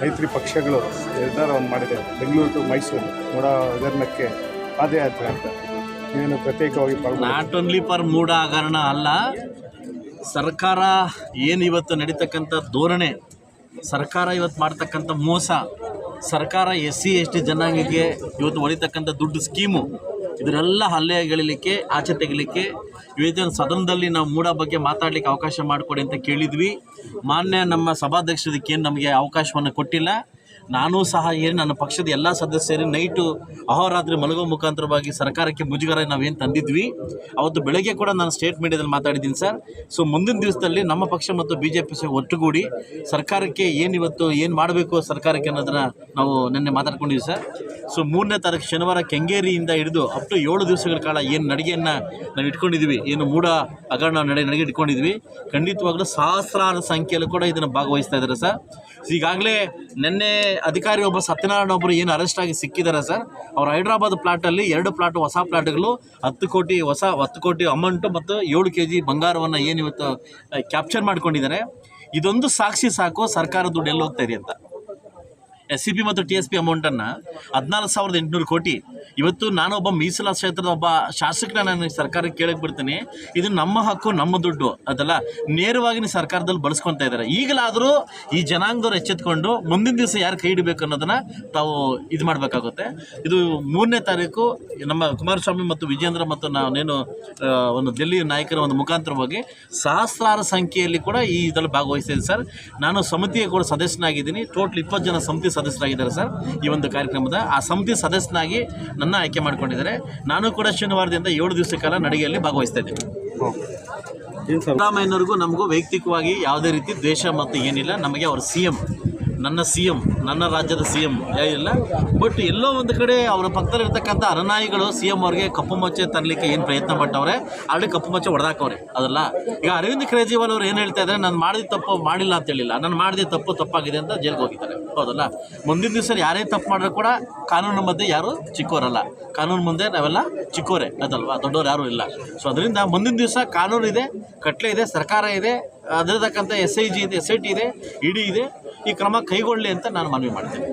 ಮೈತ್ರಿ ಪಕ್ಷಗಳು ನಿರ್ಧಾರವನ್ನು ಮಾಡಿದೆ. ಬೆಂಗಳೂರು ಟು ಮೈಸೂರು ಮೂಡ ಹಗರಣಕ್ಕೆ ಪಾದಯಾತ್ರೆ ಅಂತ ಏನು ಪ್ರತ್ಯೇಕವಾಗಿ ನಾಟ್ ಓನ್ಲಿ ಫಾರ್ ಮೂಡ ಹಗರಣ ಅಲ್ಲ, ಸರ್ಕಾರ ಏನು ಇವತ್ತು ನಡೀತಕ್ಕಂಥ ಧೋರಣೆ, ಸರ್ಕಾರ ಇವತ್ತು ಮಾಡ್ತಕ್ಕಂಥ ಮೋಸ, ಸರ್ಕಾರ ಎಸ್ ಸಿ, ಎಸ್ ಟಿ ಜನಾಂಗಕ್ಕೆ ಇವತ್ತು ಹೊಡಿತಕ್ಕಂಥ ದುಡ್ಡು ಸ್ಕೀಮು ಇದನ್ನೆಲ್ಲ ಹಲ್ಲೆಗಳಿಲಿಕ್ಕೆ ಆಚೆ ತೆಗಿಲಿಕ್ಕೆ ಇವತ್ತಿನ ಸದನದಲ್ಲಿ ನಾವು ಮೂಡ ಬಗ್ಗೆ ಮಾತಾಡಲಿಕ್ಕೆ ಅವಕಾಶ ಮಾಡಿಕೊಡಿ ಅಂತ ಕೇಳಿದ್ವಿ. ಮಾನ್ಯ ನಮ್ಮ ಸಭಾಧ್ಯಕ್ಷದಕ್ಕೆ ಏನು ನಮಗೆ ಅವಕಾಶವನ್ನು ಕೊಟ್ಟಿಲ್ಲ. ನಾನು ಸಹ ಏನು ನನ್ನ ಪಕ್ಷದ ಎಲ್ಲ ಸದಸ್ಯರು ನೈಟು ಅಹೋರಾತ್ರಿ ಮಲಗೋ ಮುಖಾಂತರವಾಗಿ ಸರ್ಕಾರಕ್ಕೆ ಮುಜುಗರ ನಾವೇನು ತಂದಿದ್ವಿ. ಅವತ್ತು ಬೆಳಗ್ಗೆ ಕೂಡ ನಾನು ಸ್ಟೇಟ್ ಮೀಡಿಯಾದಲ್ಲಿ ಮಾತಾಡಿದ್ದೀನಿ ಸರ್. ಸೊ ಮುಂದಿನ ದಿವಸದಲ್ಲಿ ನಮ್ಮ ಪಕ್ಷ ಮತ್ತು ಬಿ ಜೆ ಪಿ ಒಟ್ಟುಗೂಡಿ ಸರ್ಕಾರಕ್ಕೆ ಏನು ಇವತ್ತು ಏನು ಮಾಡಬೇಕು ಸರ್ಕಾರಕ್ಕೆ ಅನ್ನೋದನ್ನ ನಾವು ನಿನ್ನೆ ಮಾತಾಡ್ಕೊಂಡಿದ್ವಿ ಸರ್. ಸೊ ಮೂರನೇ ತಾರೀಕು ಶನಿವಾರ ಕೆಂಗೇರಿಯಿಂದ ಹಿಡಿದು ಅಪ್ ಟು ಏಳು ದಿವಸಗಳ ಕಾಲ ಏನು ನಡಿಗೆಯನ್ನು ನಾವು ಇಟ್ಕೊಂಡಿದ್ವಿ, ಏನು ಮೂಡ ಹಗರಣ ನಡೆ ನಡಿಗೆ ಇಟ್ಕೊಂಡಿದ್ವಿ. ಖಂಡಿತವಾಗ್ಲೂ ಸಹಸ್ರಾರು ಸಂಖ್ಯೆಯಲ್ಲೂ ಕೂಡ ಇದನ್ನು ಭಾಗವಹಿಸ್ತಾ ಇದ್ದಾರೆ ಸರ್. ಈಗಾಗಲೇ ನಿನ್ನೆ ಅಧಿಕಾರಿ ಒಬ್ಬ ಸತ್ಯನಾರಾಯಣ ಒಬ್ಬರು ಏನು ಅರೆಸ್ಟ್ ಆಗಿ ಸಿಕ್ಕಿದ್ದಾರೆ ಸರ್ ಅವ್ರು ಹೈದ್ರಾಬಾದ್ ಪ್ಲಾಟಲ್ಲಿ ಎರಡು ಪ್ಲಾಟ್ ಹೊಸ ಪ್ಲಾಟ್ಗಳು ಹತ್ತು ಕೋಟಿ ಹೊಸ ಹತ್ತು ಕೋಟಿ ಅಮೌಂಟು ಮತ್ತು ಏಳು ಕೆ ಜಿ ಬಂಗಾರವನ್ನು ಏನು ಇವತ್ತು ಕ್ಯಾಪ್ಚರ್ ಮಾಡ್ಕೊಂಡಿದ್ದಾರೆ ಇದೊಂದು ಸಾಕ್ಷಿ ಸಾಕು, ಸರ್ಕಾರ ದುಡ್ಡು ಎಲ್ಲಿ ಹೋಗ್ತಾ ಇದೆ ಅಂತ. ಎಸ್ ಸಿ ಪಿ ಮತ್ತು ಟಿ ಎಸ್ ಪಿ ಅಮೌಂಟನ್ನು ಹದಿನಾಲ್ಕು ಸಾವಿರದ ಎಂಟುನೂರು ಕೋಟಿ ಇವತ್ತು ನಾನು ಒಬ್ಬ ಮೀಸಲಾ ಕ್ಷೇತ್ರದ ಒಬ್ಬ ಶಾಸಕನ ನಾನು ಸರ್ಕಾರಕ್ಕೆ ಕೇಳಕ್ಕೆ ಬಿಡ್ತೀನಿ. ಇದು ನಮ್ಮ ಹಕ್ಕು, ನಮ್ಮ ದುಡ್ಡು. ಅದಲ್ಲ, ನೇರವಾಗಿ ಸರ್ಕಾರದಲ್ಲಿ ಬಳಸ್ಕೊತಾ ಇದ್ದಾರೆ. ಈಗಲಾದರೂ ಈ ಜನಾಂಗದವ್ರು ಎಚ್ಚೆತ್ಕೊಂಡು ಮುಂದಿನ ದಿವಸ ಯಾರು ಕೈ ಹಿಡಬೇಕು ಅನ್ನೋದನ್ನು ತಾವು ಇದು ಮಾಡಬೇಕಾಗುತ್ತೆ. ಇದು ಮೂರನೇ ತಾರೀಕು ನಮ್ಮ ಕುಮಾರಸ್ವಾಮಿ ಮತ್ತು ವಿಜೇಂದ್ರ ಮತ್ತು ನಾವೇನು ಒಂದು ದಿಲ್ಲಿ ನಾಯಕರ ಒಂದು ಮುಖಾಂತರವಾಗಿ ಸಹಸ್ರಾರ ಸಂಖ್ಯೆಯಲ್ಲಿ ಕೂಡ ಈ ಇದರಲ್ಲಿ ಭಾಗವಹಿಸಿದ್ದೀನಿ ಸರ್. ನಾನು ಸಮಿತಿಯ ಕೂಡ ಸದಸ್ಯನಾಗಿದ್ದೀನಿ. ಟೋಟಲ್ ಇಪ್ಪತ್ತು ಜನ ಸಮಿತಿ ಸದಸ್ಯರಾಗಿದ್ದಾರೆ, ಸರ್, ಈ ಒಂದು ಕಾರ್ಯಕ್ರಮದ. ಆ ಸಮಿತಿ ಸದಸ್ಯನಾಗಿ ನನ್ನ ಆಯ್ಕೆ ಮಾಡ್ಕೊಂಡಿದ್ದಾರೆ. ನಾನು ಕೂಡ ಶನಿವಾರದಿಂದ ಏಳು ದಿವಸ ಕಾಲ ನಡಿಗೆಯಲ್ಲಿ ಭಾಗವಹಿಸ್ತಾ ಇದ್ದೀನಿ. ಸಿದ್ದರಾಮಯ್ಯನವ್ರಿಗೂ ನಮಗೂ ವೈಯಕ್ತಿಕವಾಗಿ ಯಾವುದೇ ರೀತಿ ದ್ವೇಷ ಮತ್ತು ಏನಿಲ್ಲ. ನಮಗೆ ಅವ್ರ ಸಿ ಎಂ ನನ್ನ ಸಿ ಎಂ ನನ್ನ ರಾಜ್ಯದ ಸಿ ಎಂ ಇಲ್ಲ. ಬಟ್ ಎಲ್ಲೋ ಒಂದು ಕಡೆ ಅವರ ಪಕ್ಕದಲ್ಲಿರ್ತಕ್ಕಂಥ ಅನನಾಯಿಗಳು ಸಿ ಎಂ ಅವ್ರಿಗೆ ಕಪ್ಪು ಮಚ್ಚೆ ತರಲಿಕ್ಕೆ ಏನು ಪ್ರಯತ್ನ ಪಟ್ಟವ್ರೆ? ಆಲ್ರೆಡಿ ಕಪ್ಪು ಮಚ್ಚೆ ಹೊಡೆದಾಕವ್ರೆ, ಅದಲ್ಲ? ಈಗ ಅರವಿಂದ್ ಕೇಜ್ರಿವಾಲ್ ಅವ್ರು ಏನು ಹೇಳ್ತಾ ಇದ್ದಾರೆ ನಾನು ಮಾಡಿದ ತಪ್ಪು ಮಾಡಿಲ್ಲ ಅಂತ ಹೇಳಿಲ್ಲ. ನಾನು ಮಾಡಿದ ತಪ್ಪು ತಪ್ಪಾಗಿದೆ ಅಂತ ಜೈಲ್ಗೆ ಹೋಗಿದ್ದಾರೆ. ಹೌದಲ್ಲ? ಮುಂದಿನ ದಿವಸ ಯಾರೇ ತಪ್ಪು ಮಾಡಿದ್ರು ಕೂಡ ಕಾನೂನು ಮಧ್ಯೆ ಯಾರು ಚಿಕ್ಕವರಲ್ಲ ಕಾನೂನು ಮುಂದೆ ನಾವೆಲ್ಲ ಚಿಕ್ಕೋರೆ, ಅದಲ್ವಾ? ದೊಡ್ಡವ್ರು ಯಾರೂ ಇಲ್ಲ. ಸೊ ಅದರಿಂದ ಮುಂದಿನ ದಿವಸ ಕಾನೂನು ಇದೆ, ಕಟ್ಲೆ ಇದೆ, ಸರ್ಕಾರ ಇದೆ, ಅದರತಕ್ಕಂಥ ಎಸ್ ಐ ಜಿ ಇದೆ ಎಸ್ ಐ ಟಿ ಇದೆ ಇಡಿ ಇದೆ. ಈ ಕ್ರಮ ಕೈಗೊಳ್ಳಲಿ ಅಂತ ನಾನು ಮನವಿ ಮಾಡ್ತೀನಿ.